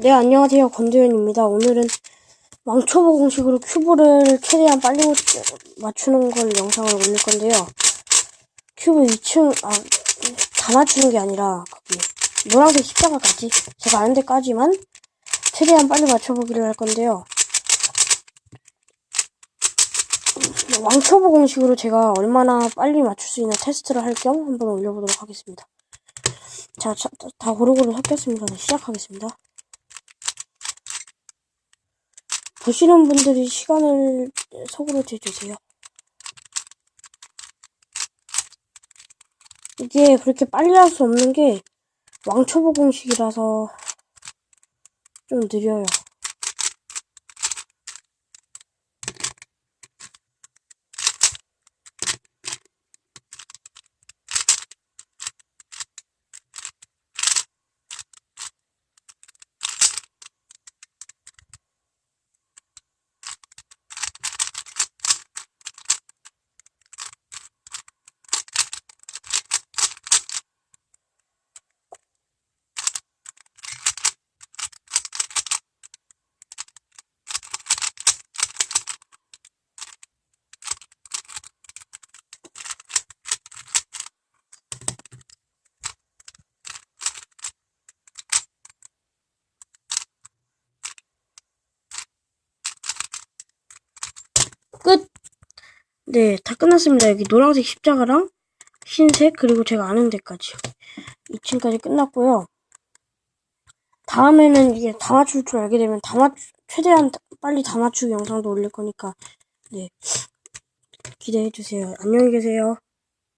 네, 안녕하세요. 권도현입니다. 오늘은 왕초보 공식으로 큐브를 최대한 빨리 맞추는 걸 영상을 올릴 건데요. 큐브 2층, 아, 다 맞추는 게 아니라, 거기, 노란색 십자가까지, 제가 아는 데까지만 최대한 빨리 맞춰보기를 할 건데요. 왕초보 공식으로 제가 얼마나 빨리 맞출 수 있는 테스트를 할 겸 한번 올려보도록 하겠습니다. 자, 자, 다 고루고루 섞였습니다. 네, 시작하겠습니다. 보시는 분들이 시간을 속으로 재주세요. 이게 그렇게 빨리 할 수 없는 게 왕초보 공식이라서 좀 느려요. 끝! 네, 다 끝났습니다. 여기 노란색 십자가랑 흰색, 그리고 제가 아는 데까지. 2층까지 끝났고요. 다음에는 이게 다 맞출 줄 알게 되면 다 맞, 최대한 빨리 다 맞추기 영상도 올릴 거니까, 네. 기대해 주세요. 안녕히 계세요.